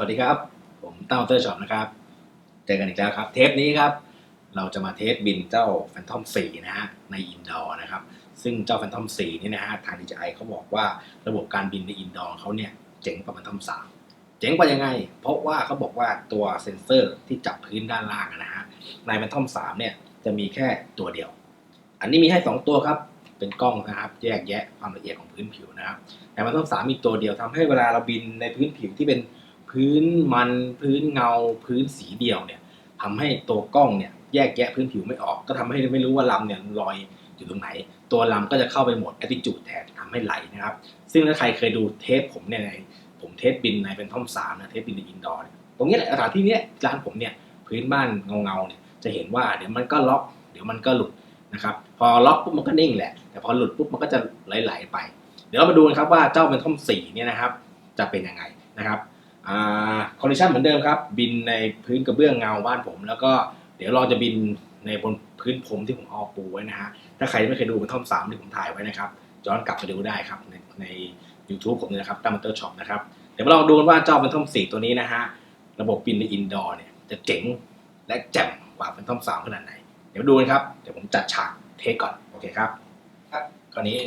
วัสดีครับ ผมเต้าเตอร์ช็อปนะครับ เจอกันอีกแล้วครับ เทปนี้ครับ เราจะมาเทสบินเจ้า Phantom 4 นะฮะ ในอินดอร์นะครับ ซึ่งเจ้า Phantom 4 นี่นะฮะ ทาง DJI เขาบอกว่าระบบการบินในอินดอร์เขาเนี่ย เจ๋งกว่า Phantom 3 เจ๋งกว่ายังไง เพราะว่าเขาบอกว่าตัวเซ็นเซอร์ที่จับพื้นด้านล่างนะฮะ ใน Phantom 3 เนี่ย จะมีแค่ตัวเดียว อันนี้มีให้ 2 ตัวครับ เป็นกล้องนะครับ แยกแยะความละเอียดของพื้นผิวนะครับ แต่มันต้องสามมีตัวเดียวทำให้เวลาเราบินในพื้นผิวที่เป็น พื้นมันพื้นเงา พื้นสีเดียวเนี่ยทำให้ตัวกล้องเนี่ยแยกแยะพื้นผิวไม่ออก ก็ทำให้ไม่รู้ว่าลำเนี่ยลอยอยู่ตรงไหน ตัวลำก็จะเข้าไปหมด attitude แทนทำให้ไหลนะครับ ซึ่งถ้าใครเคยดูเทปผมเนี่ยในผมเทปบินในเป็นท่อมสามนะเทปบินในอินดอร์ตรงนี้แหละสถานที่เนี้ยร้านผมเนี่ยพื้นบ้านเงาเงาเนี่ยจะเห็นว่าเดี๋ยวมันก็ล็อก เดี๋ยวมันก็หลุดนะครับพอล็อกปุ๊บมันก็นิ่งแหละ แต่พอหลุดปุ๊บมันก็จะไหลๆไป เดี๋ยวเรามาดูกันครับว่าเจ้าเป็นท่อมสี่เนี่ยนะครับ จะเป็นยังไงนะครับ คอนดิชันเหมือนเดิมครับ บินในพื้นกระเบื้องเงาบ้านผม แล้วก็เดี๋ยวเราจะบินในบนพื้นผมที่ผมเอาปูไว้นะฮะ ถ้าใครไม่เคยดูเป็นท่อมสามที่ผมถ่ายไว้นะครับย้อนกลับไปดูได้ครับในใน YouTube ผมเนี่ยนะครับดัมเบอร์ช็อปนะครับ เดี๋ยวเราดูกันว่าเจ้าเป็นท่อมสี่ตัวนี้นะฮะ ระบบบินในอินดอร์เนี่ยจะเจ๋งและแจ่มกว่าเป็นท่อมสามขนาดไหน เดี๋ยวดูกันครับ เดี๋ยวผมจัดฉากเทคก่อน โอเคครับครับคราวนี้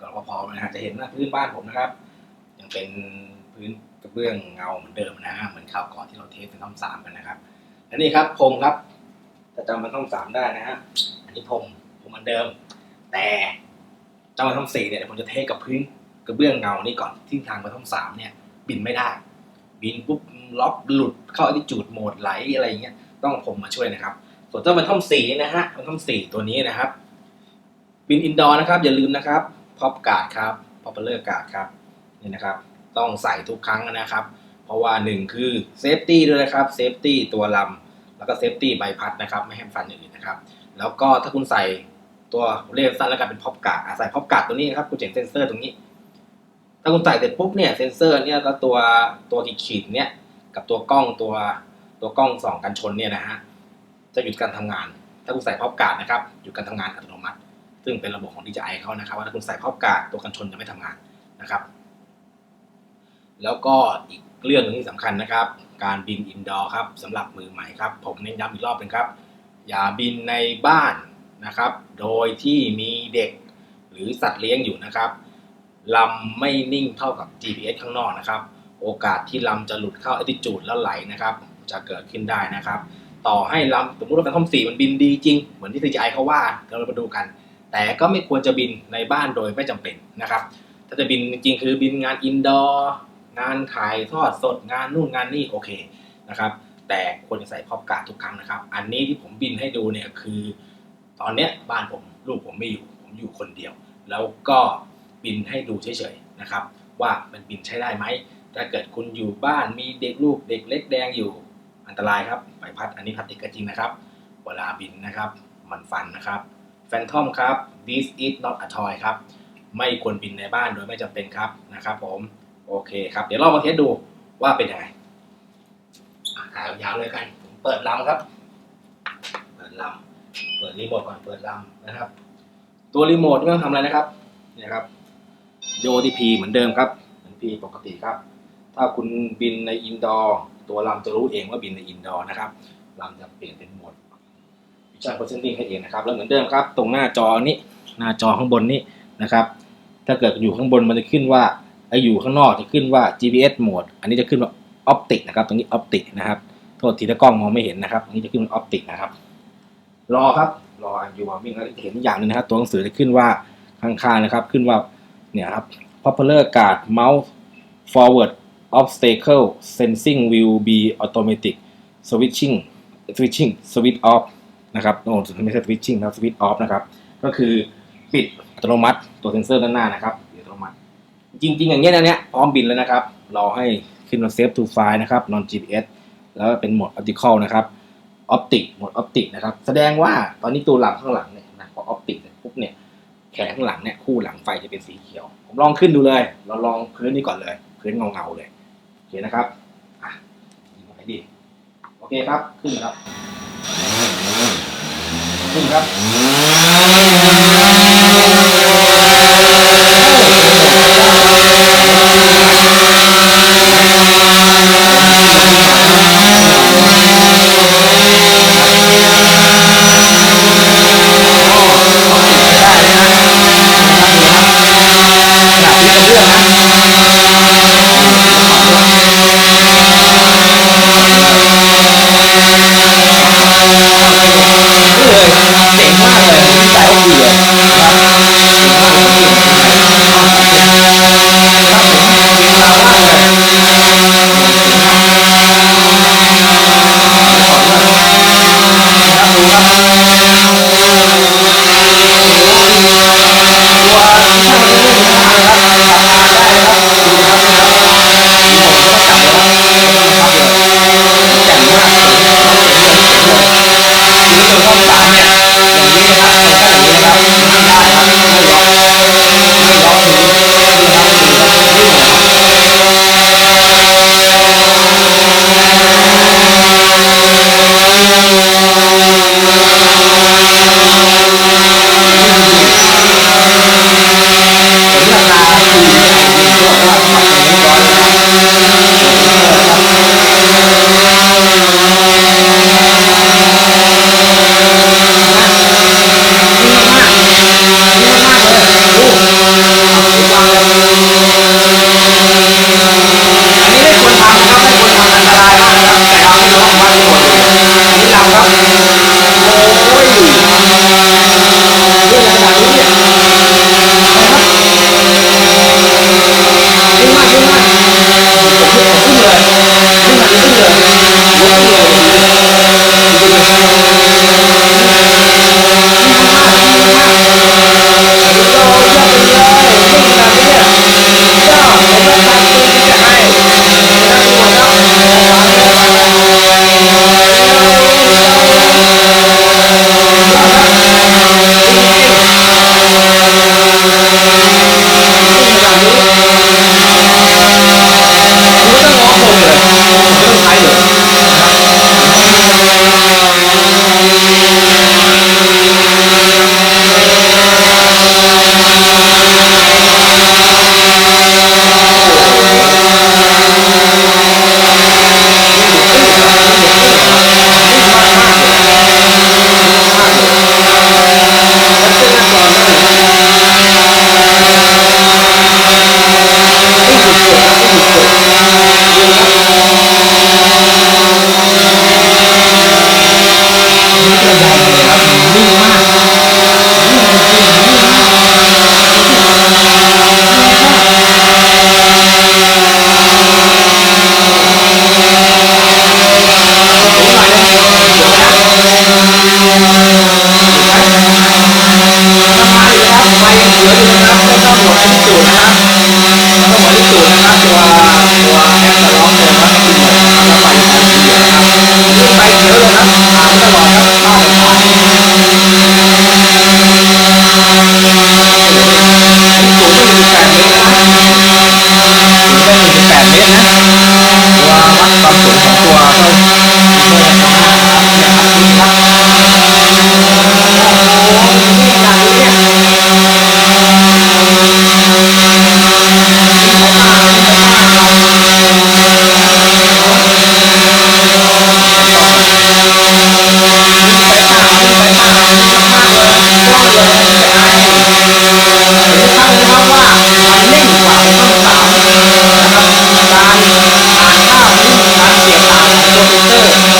ก็พอๆนะฮะจะเห็นว่าพื้นบ้านผมนะครับ ยังเป็นพื้นก ระเบื้องเงาเหมือนเดิมนะฮะเหมือนคราวก่อนที่เราเทสเป็นท่อมสามกันนะครับอันนี้ครับพรมครับจะจำเป็นท่อมสามได้นะฮะอันนี้พรมพรมเหมือนเดิม แต่จ้าเป็นท่อมสี่เนี่ยผมจะเทสกับพื้นกระเบื้องเงานี่ก่อนที่ทางเป็นท่อมสามเนี่ย บินไม่ได้ บินปุ๊บล็อกหลุดเข้าที่จูดโหมดไหลอะไรอย่างเงี้ยต้องผมมาช่วยนะครับ ส่วนเจ้าเป็นท่อมสี่นะฮะเป็นท่อมสี่ตัวนี้นะครับ บินอินดอร์นะครับ อย่าลืมนะครับ พอปกาดครับพอปเลอร์กาดครับนี่นะครับ ต้องใส่ทุกครั้งนะครับ เพราะว่าหนึ่งคือเซฟตี้ด้วยนะครับเซฟตี้ตัวลำแล้วก็เซฟตี้ใบพัดนะครับไม่ให้ฟันอย่างอื่นนะครับ แล้วก็ถ้าคุณใส่ตัวเรียกสั้นแล้วกันเป็นพอปกาดใส่พอปกาดตัวนี้นะครับคุณเจ๋งเซนเซอร์ตรงนี้ ถ้าคุณใส่เสร็จปุ๊บเนี่ยเซนเซอร์เนี่ยก็ตัวตัวขีดๆเนี่ยกับตัวกล้องตัวตัวกล้องส่องกันชนเนี่ยนะฮะจะหยุดการทำงาน ถ้าคุณใส่พอปกาดนะครับหยุดการทำงานอัตโนมัติ ซึ่งเป็นระบบของ DJI เขานะครับว่าถ้าคุณใส่พอบกาดตัวกันชนจะไม่ทำงานนะครับ แล้วก็อีกเรื่องหนึงที่สำคัญนะครับ การบินอินดอร์ครับสำหรับมือใหม่ครับ ผมเน้นย้ำอีกรอบนึงครับ อย่าบินในบ้านนะครับ โดยที่มีเด็กหรือสัตว์เลี้ยงอยู่นะครับลำไม่นิ่งเท่ากับ GPS ข้างนอกนะครับ โอกาสที่ลำจะหลุดเข้า attitude แล้วไหลนะครับ จะเกิดขึ้นได้นะครับ ต่อให้ลำสมมติว่าเป็นทอมสี่มันบินดีจริง เหมือนที่ DJI เขาว่าเรามาดูกัน แต่ก็ไม่ควรจะบินในบ้านโดยไม่จำเป็นนะครับ ถ้าจะบินจริงๆคือบินงานอินดอร์ งานถ่ายทอดสดงานนู่นงานนี่โอเคนะครับ แต่ควรจะใส่พอบการ์ดทุกครั้งนะครับ อันนี้ที่ผมบินให้ดูเนี่ยคือ ตอนเนี้ยบ้านผมลูกผมไม่อยู่ผมอยู่คนเดียว แล้วก็บินให้ดูเฉยๆนะครับ ว่ามันบินใช้ได้ไหมถ้าเกิดคุณอยู่บ้านมีเด็กลูกเด็กเล็กแดงอยู่อันตรายครับใบพัดอันนี้พัดเด็กก็จริงนะครับ เวลาบินนะครับ มันฟันนะครับแฟนทอมครับ this is not a toy ครับ ไม่ควรบินในบ้านโดยไม่จำเป็นครับนะครับผม โอเคครับ เดี๋ยวเรามาเทสดูว่าเป็นยังไงอะถ่ายยาวเลยกันผมเปิดลำครับ เปิดลำเปิดรีโมทก่อนเปิดลำนะครับ ตัวรีโมทไม่ต้องทำอะไรนะครับเนี่ยครับโยทีพีเหมือนเดิมครับ เหมือนพีปกติครับ ถ้าคุณบินในอินดอร์ตัวลำจะรู้เองว่าบินในอินดอร์นะครับลำจะเปลี่ยนเป็นโหมดวิชา presenting ให้เองนะครับ แล้วเหมือนเดิมครับ ตรงหน้าจอนี้ หน้าจอข้างบนนี้นะครับ ถ้าเกิดอยู่ข้างบนมันจะขึ้นว่า ไออยู่ข้างนอกจะขึ้นว่า GPS mode อันนี้จะขึ้นว่า optic นะครับ ตรงนี้ optic นะครับ โทษทีถ้ากล้องมองไม่เห็นนะครับ อันนี้จะขึ้นว่า optic นะครับ รอครับ รออยู่มาวิ่งแล้วเห็นอย่างหนึงนะครับ ตัวหนังสือจะขึ้นว่าข้างๆนะครับ ขึ้นว่า เนี่ยครับ popular guard mouse forward obstacle sensing will be automatic switching switching switch off นะครับ โอ้ไม่ใช่ switching นะ switch off นะครับ ก็คือปิดอัตโนมัติตัวเซ็นเซอร์ด้านหน้านะครับ จริง ๆ อย่างเงี้ยนะเนี้ยพร้อมบินแล้วนะครับรอให้ขึ้นมา save to file นะครับ non GPS แล้วเป็นโหมด optical นะครับ optic โหมด optic นะครับ แสดงว่าตอนนี้ตัวหลังข้างหลังเนี่ยนะพอ optic เสร็จปุ๊บเนี่ยแขนข้างหลังเนี่ยคู่หลังไฟจะเป็นสีเขียว ผมลองขึ้นดูเลย เราลองพื้นนี้ก่อนเลย พื้นเงาเงาๆเลยโอเคนะครับอะยิงไปดีโอเคครับขึ้นครับขึ้นครับ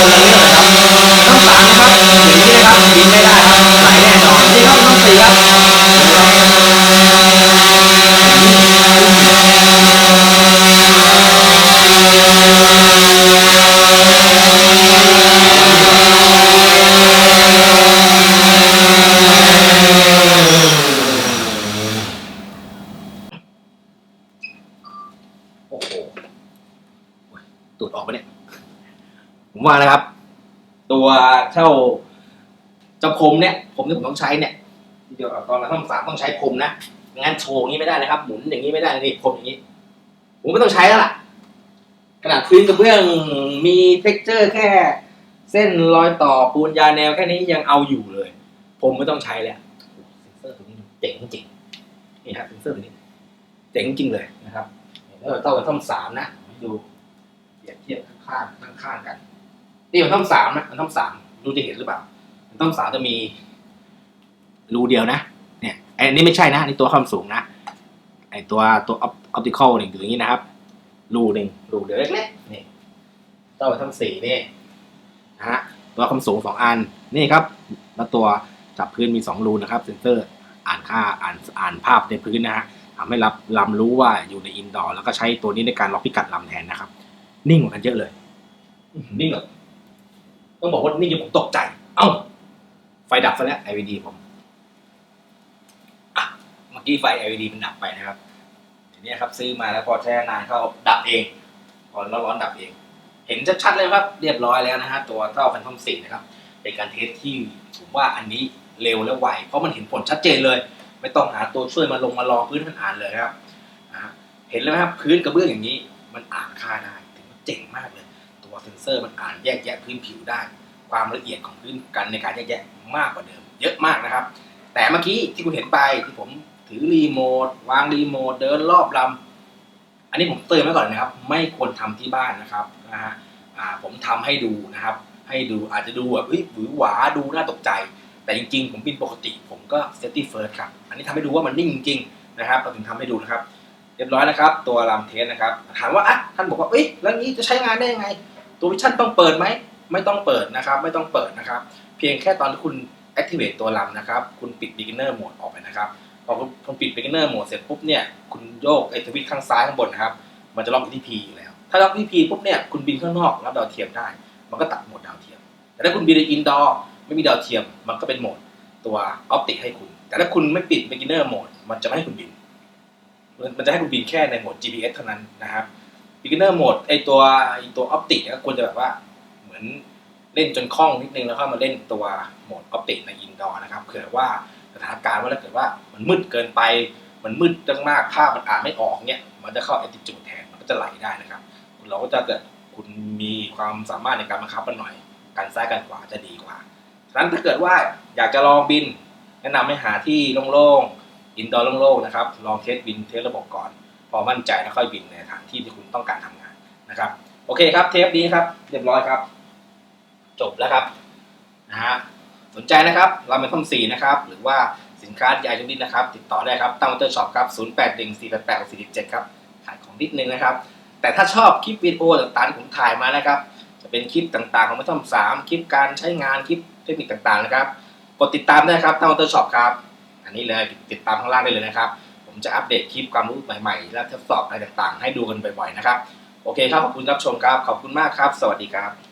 ตรงนี้เลครับต้องสามครับสีนี้นะครับสีไม่ได้ครับไหลแน่นอนที่ครับต้องสีครับตูดออกปะเนี่ย ผมว่านะครับ ตัวเจ้าเจ้าคมเนี่ยผมที่ผมต้องใช้เนี่ยเดี๋ยวตอนเราต้องสามต้องใช้คมนะงั้นโชว์งนี้ไม่ได้นะครับ หมุนอย่างนี้ไม่ได้นี่คมอย่างนี้ ผมไม่ต้องใช้แล้วล่ะขนาดพื้นกระเบื้องมีเท็กเจอร์แค่ เส้นรอยต่อปูนยาแนวแค่นี้ยังเอาอยู่เลย ผมไม่ต้องใช้แล้วเซ็นเซอร์ตัวนี้เจ๋งจริงนี่ครับเซ็นเซอร์ตัวนี้เจ๋งจริงเลยนะครับแล้วเราต้องเป็นท่อมสามนะดูเปรียบเทียบข้างๆข้างๆกัน นี่เป็นท่อมสามนะเป็นท่อมสามดูจะเห็นหรือเปล่าเป็นท่อมสามจะมีรูเดียวนะ เนี่ยไอ้นี่ไม่ใช่นะนี่ตัวความสูงนะไอ้ตัวตัวออปติคอลหนี่อยู่อย่างนี้นะครับ รูหนึ่งรูเดียวเล็กๆนี่เจ้าเป็นท่อมสี่นี่นะฮะตัวความสูงสองอันนี่ครับ แล้วตัวจับพื้นมีสองรูนะครับเซนเซอร์อ่านค่าอ่านอ่านภาพในพื้นนะฮะทำให้รับลำรู้ว่าอยู่ในอินดอร์แล้วก็ใช้ตัวนี้ในการล็อกพิกัดลำแทนนะครับ นิ่งกว่ากันเยอะเลยนิ่งแบบ ต้องบอกว่านิ่งจนผมตกใจ เอ้า ไฟดับซะแล้ว LED ผมอะเมื่อกี้ไฟ LED มันดับไปนะครับทีนี้ครับ ซื้อมาแล้วพอใช้นานเข้าดับเองพอร้อนๆดับเอง เห็นชัดๆเลยครับ เรียบร้อยแล้วนะฮะตัวเท่าแฟนทอมสี่นะครับเป็นการเทสที่ผมว่าอันนี้เร็วและไวเพราะมันเห็นผลชัดเจนเลย ไม่ต้องหาตัวช่วยมาลงมารองพื้นมันอ่านเลยครับนะเห็นแล้วครับพื้นกระเบื้องอย่างนี้ มันอ่านค่าได้ถือว่าเจ๋งมากเลย ซอร์มันอ่านแยกแยะพื้นผิวได้ ความละเอียดของพื้นกันในการแยกแยะมากกว่าเดิม เยอะมากนะครับ แต่เมื่อกี้ที่คุณเห็นไปที่ผมถือรีโมทวางรีโมทเดินรอบลำอันนี้ผมเตือนไว้ก่อนนะครับ ไม่ควรทำที่บ้านนะครับนะฮะผมทำให้ดูนะครับ ให้ดูอาจจะดูแบบเฮ้ยหวือหวาดูน่าตกใจ แต่จริงๆ ผมบินปกติ ผมก็ safety first ครับ อันนี้ทำให้ดูว่ามันนิ่งจริงๆนะครับเราถึงทำให้ดูนะครับเรียบร้อยนะครับ ตัวลำเทสนะครับ ถามว่าอะท่านบอกว่าเอ้ยแล้วนี้จะใช้งานได้ยังไง ตัววิชั่นต้องเปิดไหม ไม่ต้องเปิดนะครับ ไม่ต้องเปิดนะครับ เพียงแค่ตอนที่คุณ activate ตัวลำนะครับ คุณปิด beginner mode ออกไปนะครับพอคุณปิด beginner mode เสร็จปุ๊บเนี่ย คุณโยกไอ้ทวิตข้างซ้ายข้างบนนะครับ มันจะล็อกที่ P อยู่แล้ว ถ้าล็อกที่ P ปุ๊บเนี่ย คุณบินข้างนอกรับดาวเทียมได้ มันก็ตัดโหมดดาวเทียม แต่ถ้าคุณบินในอินดอร์ไม่มีดาวเทียม มันก็เป็นโหมดตัวออปติกให้คุณ แต่ถ้าคุณไม่ปิด beginner mode มันจะไม่ให้คุณบิน มันมันจะให้คุณบินแค่ในโหมด GPS เท่านั้นนะครับ beginner mode ไอตัวไอตัวออปติกก็ควรจะแบบว่าเหมือนเล่นจนคล่องนิดนึงแล้วค่อยมาเล่นตัวโหมดออปติกในอินดอร์นะครับเผื่อว่าสถานการณ์ว่าถ้าเกิดว่ามันมืดเกินไป มันมืดจังมากภาพมันอ่านไม่ออกเนี่ยมันจะเข้า attitude แทนมันก็จะไหลได้นะครับคุณเราก็จะเกิดคุณมีความสามารถในการบังคับมันหน่อยการซ้ายการขวาจะดีกว่าฉะนั้นถ้าเกิดว่าอยากจะลองบิน แนะนำให้หาที่โล่งๆอินดอร์โล่งๆนะครับลองเทสบินเทสระบบก่อน อมั่นใจแล้วค่อยบินในสถานที่ที่คุณต้องการทำงานนะครับ โอเคครับเทปนี้ครับเรียบร้อยครับ จบแล้วครับนะฮะสนใจนะครับเราเป็นท่อมสีนะครับหรือว่าสินค้าใหญ่ชนิดนะครับ ติดต่อได้ครับตั้งมอเตอร์ช็อปครับ0 8 1 4 8 8 4 7ครับขายของนิดนึงนะครับ แต่ถ้าชอบคลิปวิดีโอต่างๆที่ผมถ่ายมานะครับ จะเป็นคลิปต่างๆของไม่ท่อมสามคลิปการใช้งานคลิปเทคนิคต่างๆนะครับกดติดตามได้ครับตั้งมอเตอร์ช็อปครับอันนี้เลยติดตามข้างล่างได้เลยนะครับ ผมจะอัปเดตคลิปความรู้ใหม่ๆ และทดสอบอะไรต่างๆ ให้ดูกันบ่อยๆนะครับ โอเคครับ ขอบคุณรับชมครับ ขอบคุณมากครับ สวัสดีครับ